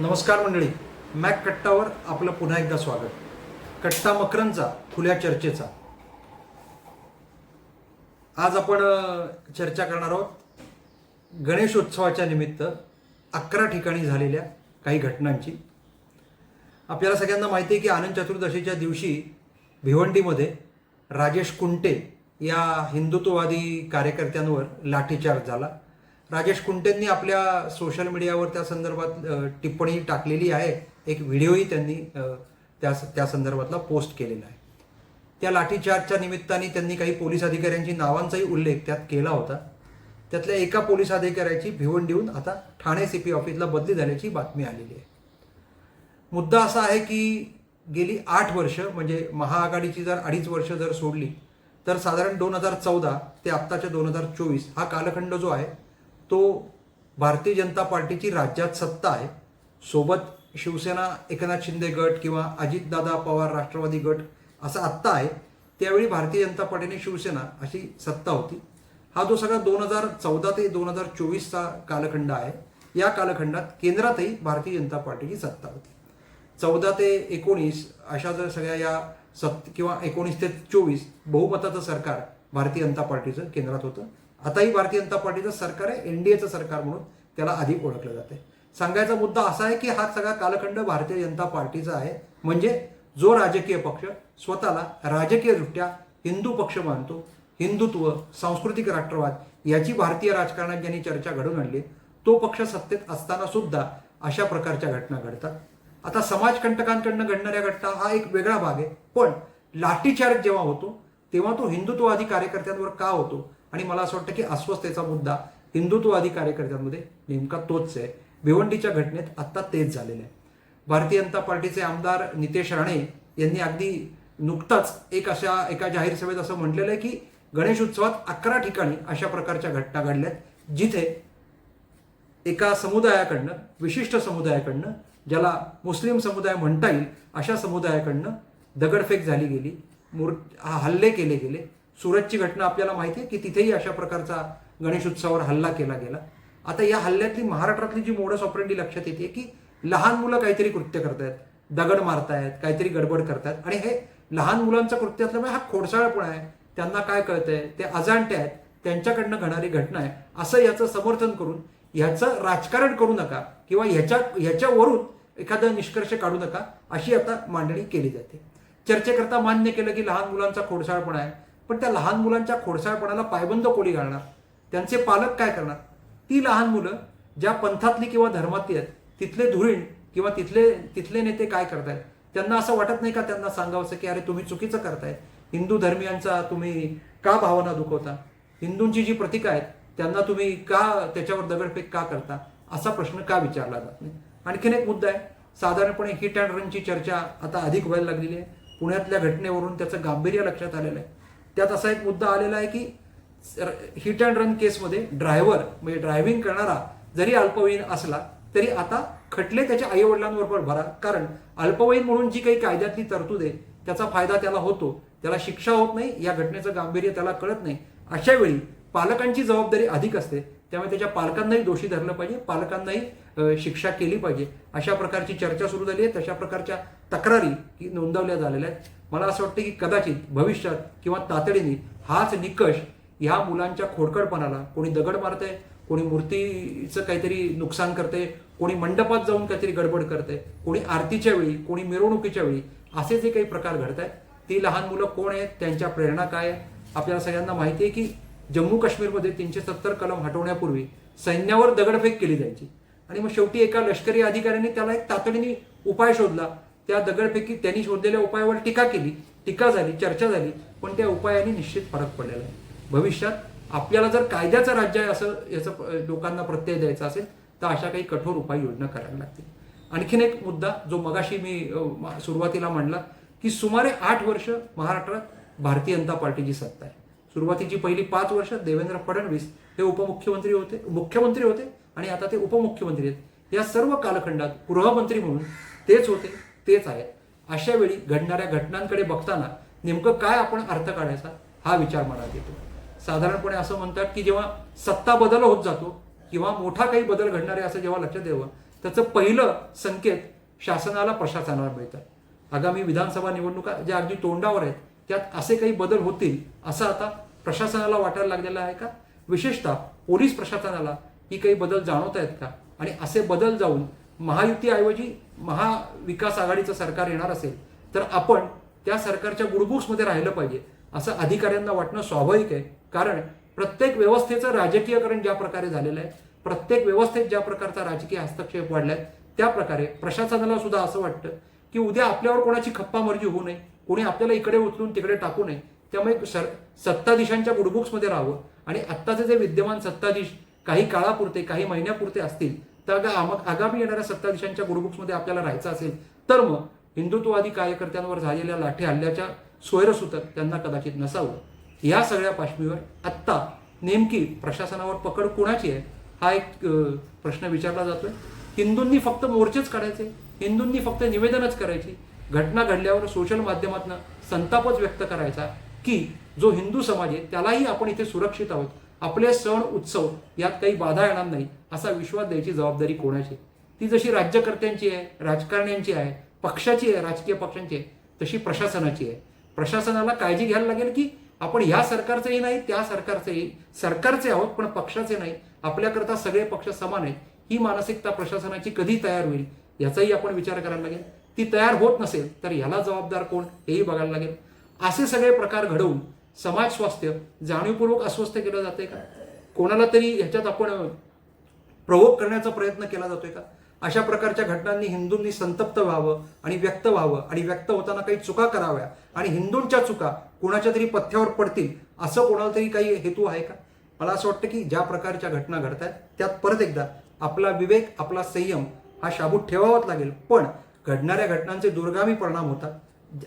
नमस्कार मंडळी मॅक कट्टावर आपलं पुन्हा एकदा स्वागत. कट्टा मकरंचा खुल्या चर्चेचा. आज आपण चर्चा करणार आहोत गणेशोत्सवाच्या निमित्त अकरा ठिकाणी झालेल्या काही घटनांची. आपल्याला सगळ्यांना माहिती आहे की आनंद चतुर्दशीच्या दिवशी भिवंडीमध्ये राजेश कुंटे या हिंदुत्ववादी कार्यकर्त्यांवर लाठीचार्ज झाला. राजेश कुंटेंनी आपल्या सोशल मीडियावर त्या संदर्भात टिप्पणी टाकलेली आहे. एक व्हिडिओही त्यांनी त्या त्या संदर्भातला पोस्ट केलेला आहे. त्या लाठीचार्जच्या निमित्ताने त्यांनी काही पोलीस अधिकाऱ्यांची नावांचाही उल्लेख त्यात केला होता. त्यातल्या एका पोलीस अधिकाऱ्याची भिवंडीहून आता ठाणे सी पी ऑफिसला बदली झाल्याची बातमी आलेली आहे. मुद्दा असा आहे की गेली आठ वर्ष म्हणजे महाआघाडीची जर अडीच वर्ष जर सोडली तर साधारण दोन हजार चौदा ते आत्ताच्या दोन हजार चोवीस हा कालखंड जो आहे तो भारतीय जनता पार्टीची राज्यात सत्ता आहे. सोबत शिवसेना एकनाथ शिंदे गट किंवा अजितदादा पवार राष्ट्रवादी गट असा आत्ता आहे. त्यावेळी भारतीय जनता पार्टीने शिवसेना अशी सत्ता होती. हा जो सगळा दोन हजार चौदा ते दोन हजार चोवीसचा कालखंड आहे. या कालखंडात केंद्रातही भारतीय जनता पार्टीची सत्ता होती. चौदा ते एकोणीस अशा जर सगळ्या या सत् किंवा एकोणीस ते चोवीस बहुमताचं सरकार भारतीय जनता पार्टीचं केंद्रात होतं. आताही भारतीय जनता पार्टीचं सरकार आहे एनडीएचं सरकार म्हणून त्याला अधिक ओळखलं जाते सांगायचा मुद्दा असा आहे की हा सगळा कालखंड भारतीय जनता पार्टीचा आहे. म्हणजे जो राजकीय पक्ष स्वतःला राजकीयदृष्ट्या हिंदू पक्ष मानतो हिंदुत्व सांस्कृतिक राष्ट्रवाद याची भारतीय राजकारणात ज्यांनी चर्चा घडून आणली तो पक्ष सत्तेत असताना सुद्धा अशा प्रकारच्या घटना घडतात. आता समाजकंटकांकडनं घडणाऱ्या घटना हा एक वेगळा भाग आहे. पण लाठीचार्ज जेव्हा होतो तेव्हा तो हिंदुत्ववादी कार्यकर्त्यांवर का होतो? आणि मला असं वाटतं की अस्वस्थतेचा मुद्दा हिंदुत्ववादी कार्यकर्त्यांमध्ये नेमका तोच आहे. भिवंडीच्या घटनेत आत्ता तेच झालेलं आहे. भारतीय जनता पार्टीचे आमदार नितेश राणे यांनी अगदी नुकताच एक अशा एका जाहीर सभेत असं म्हटलेलं आहे की गणेश उत्सवात अकरा ठिकाणी अशा प्रकारच्या घटना घडल्यात जिथे एका समुदायाकडनं विशिष्ट समुदायाकडनं ज्याला मुस्लिम समुदाय म्हणता येईल अशा समुदायाकडनं दगडफेक झाली गेली मूर् हा हल्ले केले गेले सुरतची घटना आपल्याला माहिती आहे की तिथेही अशा प्रकारचा गणेश उत्सवावर हल्ला केला गेला. आता या हल्ल्यातली महाराष्ट्रातली जी मोडस ऑपरेंडी लक्षात येते की लहान मुलं काहीतरी कृत्य करतायत दगड मारतायत काहीतरी गडबड करतायत. आणि हे लहान मुलांचं कृत्य असल्यामुळे हा खोडसाळपणा आहे. त्यांना काय कळतंय? ते अजाणते आहेत. त्यांच्याकडनं घडणारी घटना आहे. असं याचं समर्थन करून ह्याचं राजकारण करू नका किंवा ह्याच्या ह्याच्यावरून एखादा निष्कर्ष काढू नका अशी आता मांडणी केली जाते. चर्चेकरता मान्य केलं की लहान मुलांचा खोडसाळपणा आहे. पण त्या लहान मुलांच्या खोडसाळपणाला पायबंद कोणी घालणार. त्यांचे पालक काय करणार? ती लहान मुलं ज्या पंथातली किंवा धर्मातली आहेत तिथले धुरीण किंवा तिथले तिथले नेते काय करतायत? त्यांना असं वाटत नाही का त्यांना सांगावंसं की अरे तुम्ही चुकीचं करताय हिंदू धर्मियांचा तुम्ही का भावना दुखवता? हिंदूंची जी प्रतीकं आहेत त्यांना तुम्ही का त्याच्यावर दगडफेक का करता? असा प्रश्न का विचारला जात नाही? आणखीन एक मुद्दा आहे. साधारणपणे हिट अँड रनची चर्चा आता अधिक व्हायला लागलेली आहे. पुण्यातल्या घटनेवरून त्याचं गांभीर्य लक्षात आलेलं आहे. त्यात असा एक मुद्दा आलेला आहे की हिट अँड रन केसमध्ये ड्रायव्हर म्हणजे ड्रायव्हिंग करणारा जरी अल्पवयीन असला तरी आता खटले त्याच्या आई वडिलांबरोबर भरा. कारण अल्पवयीन म्हणून जी काही कायद्यातली तरतूद आहे त्याचा फायदा त्याला होतो. त्याला शिक्षा होत नाही या घटनेचं गांभीर्य त्याला कळत नाही. अशा वेळी पालकांची जबाबदारी अधिक असते. त्यामुळे त्याच्या पालकांनाही दोषी धरलं पाहिजे पालकांनाही शिक्षा केली पाहिजे. अशा प्रकारची चर्चा सुरू झाली आहे. तशा प्रकारच्या तक्रारी ही नोंदवल्या झालेल्या आहेत. मला असं वाटतं की कदाचित भविष्यात किंवा तातडीने हाच निकष ह्या मुलांच्या खोडकडपणाला कोणी दगड मारतंय कोणी मूर्तीचं काहीतरी नुकसान करते कोणी मंडपात जाऊन काहीतरी गडबड करते कोणी आरतीच्या वेळी कोणी मिरवणुकीच्या वेळी असे जे काही प्रकार घडत आहेत ती लहान मुलं कोण आहेत त्यांच्या प्रेरणा काय आहे आपल्याला सगळ्यांना माहिती आहे की जम्मू काश्मीरमध्ये तीनशे सत्तर कलम हटवण्यापूर्वी सैन्यावर दगडफेक केली जायची. आणि मग शेवटी एका लष्करी अधिकाऱ्याने त्याला एक तातडीने उपाय शोधला त्या दगडफेकी त्यांनी शोधलेल्या उपायावर टीका केली. टीका झाली चर्चा झाली पण त्या उपायाने निश्चित फरक पडलेला आहे. भविष्यात आपल्याला जर कायद्याचं राज्य आहे असं याचं लोकांना प्रत्यय द्यायचा असेल तर अशा काही कठोर उपाययोजना करायला लागतील. आणखीन एक मुद्दा जो मगाशी मी सुरुवातीला म्हणला की सुमारे आठ वर्ष महाराष्ट्रात भारतीय जनता पार्टीची सत्ता आहे. सुरुवातीची पहिली पाच वर्ष देवेंद्र फडणवीस हे उपमुख्यमंत्री होते मुख्यमंत्री होते आणि आता ते उपमुख्यमंत्री आहेत. या सर्व कालखंडात गृहमंत्री म्हणून तेच होते. तेच आहे. अशा वेळी घडणाऱ्या घटनांकडे बघताना नेमकं काय आपण अर्थ काढायचा हा विचार मनात येतो. साधारणपणे असं म्हणतात की जेव्हा सत्ता बदल होत जातो किंवा मोठा काही बदल घडणार आहे असं जेव्हा लक्षात यावं त्याचं पहिलं संकेत शासनाला प्रशासनाला मिळतं. आगामी विधानसभा निवडणुका ज्या अगदी तोंडावर आहेत त्यात असे काही बदल होतील असं आता प्रशासनाला वाटायला लागलेलं आहे का? विशेषतः पोलीस प्रशासनाला ही काही बदल जाणवत आहेत का? आणि असे बदल जाऊन महायुतीऐवजी महाविकास आघाडीचं सरकार येणार असेल तर आपण त्या सरकारच्या गुडबुक्समध्ये राहिलं पाहिजे असं अधिकाऱ्यांना वाटणं स्वाभाविक आहे. कारण प्रत्येक व्यवस्थेचं राजकीयकरण ज्या प्रकारे झालेलं आहे प्रत्येक व्यवस्थेत ज्या प्रकारचा राजकीय हस्तक्षेप वाढलाय त्या प्रकारे प्रशासनाला सुद्धा असं वाटतं की उद्या आपल्यावर कोणाची खप्पामर्जी होऊ नये कोणी आपल्याला इकडे उचलून तिकडे टाकू नये त्यामुळे सर सत्ताधीशांच्या गुडबुक्समध्ये राहावं. आणि आत्ताचे जे विद्यमान सत्ताधीश काही काळापुरते काही महिन्यापुरते असतील तर मग आगामी येणाऱ्या सत्ताधीशांच्या गुरुबुक्समध्ये आपल्याला राहायचं असेल तर मग हिंदुत्ववादी कार्यकर्त्यांवर झालेल्या लाठी हल्ल्याच्या सोयरसूतक त्यांना कदाचित नसावं. या सगळ्या पार्श्वीवर आत्ता नेमकी प्रशासनावर पकड कुणाची आहे हा एक प्रश्न विचारला जातोय. हिंदूंनी फक्त मोर्चेच काढायचे हिंदूंनी फक्त निवेदनच करायची. घटना घडल्यावर सोशल माध्यमातून संतापच व्यक्त करायचा की जो हिंदू समाज आहे त्यालाही आपण इथे सुरक्षित आहोत. आपले सण उत्सव यात काही बाधा येणार नाही असा विश्वास द्यायची जबाबदारी कोणाची ती जशी राज्यकर्त्यांची आहे राजकारण्यांची आहे पक्षाची आहे राजकीय पक्षांची आहे तशी प्रशासनाची आहे. प्रशासनाला काळजी घ्यायला लागेल की आपण ह्या सरकारचंही नाही त्या सरकारचंही सरकारचे आहोत पण पक्षाचे नाही आपल्याकरता सगळे पक्ष समान आहेत ही मानसिकता प्रशासनाची कधी तयार होईल याचाही आपण विचार करायला लागेल. ती तयार होत नसेल तर ह्याला जबाबदार कोण हेही बघायला लागेल. असे सगळे प्रकार घडवून समाज स्वास्थ्य जाणीवपूर्वक अस्वस्थ केलं जाते का? कोणाला तरी ह्याच्यात आपण प्रवोक करण्याचा प्रयत्न केला जातोय का? अशा प्रकारच्या घटनांनी हिंदूंनी संतप्त व्हावं आणि व्यक्त व्हावं आणि व्यक्त होताना काही चुका कराव्या आणि हिंदूंच्या चुका कुणाच्या तरी पथ्यावर पडतील असं कोणाला तरी काही हेतू आहे का? मला असं वाटतं की ज्या प्रकारच्या घटना घडत आहेत त्यात परत एकदा आपला विवेक आपला संयम हा शाबूत ठेवावाच लागेल. पण घडणाऱ्या घटनांचे दुर्गामी परिणाम होतात.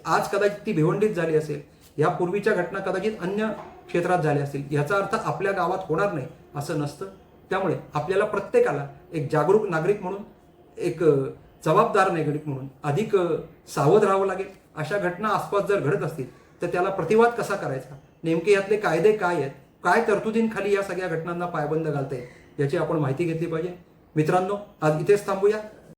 आज कदाचित ती भिवंडीत झाली असेल या पूर्वीच्या घटना कदाचित अन्य क्षेत्रात झाल्या असतील. याचा अर्थ आपल्या गावात होणार नाही असं नसतं. त्यामुळे आपल्याला प्रत्येकाला एक जागरूक नागरिक म्हणून एक जबाबदार नागरिक म्हणून अधिक सावध राहावं लागेल. अशा घटना आसपास जर घडत असतील तर त्याला प्रतिवाद कसा करायचा? नेमके यातले कायदे काय आहेत? काय तरतुदींखाली या सगळ्या घटनांना पायबंद घालता येईल? याची आपण माहिती घेतली पाहिजे. मित्रांनो आज इथेच थांबूया.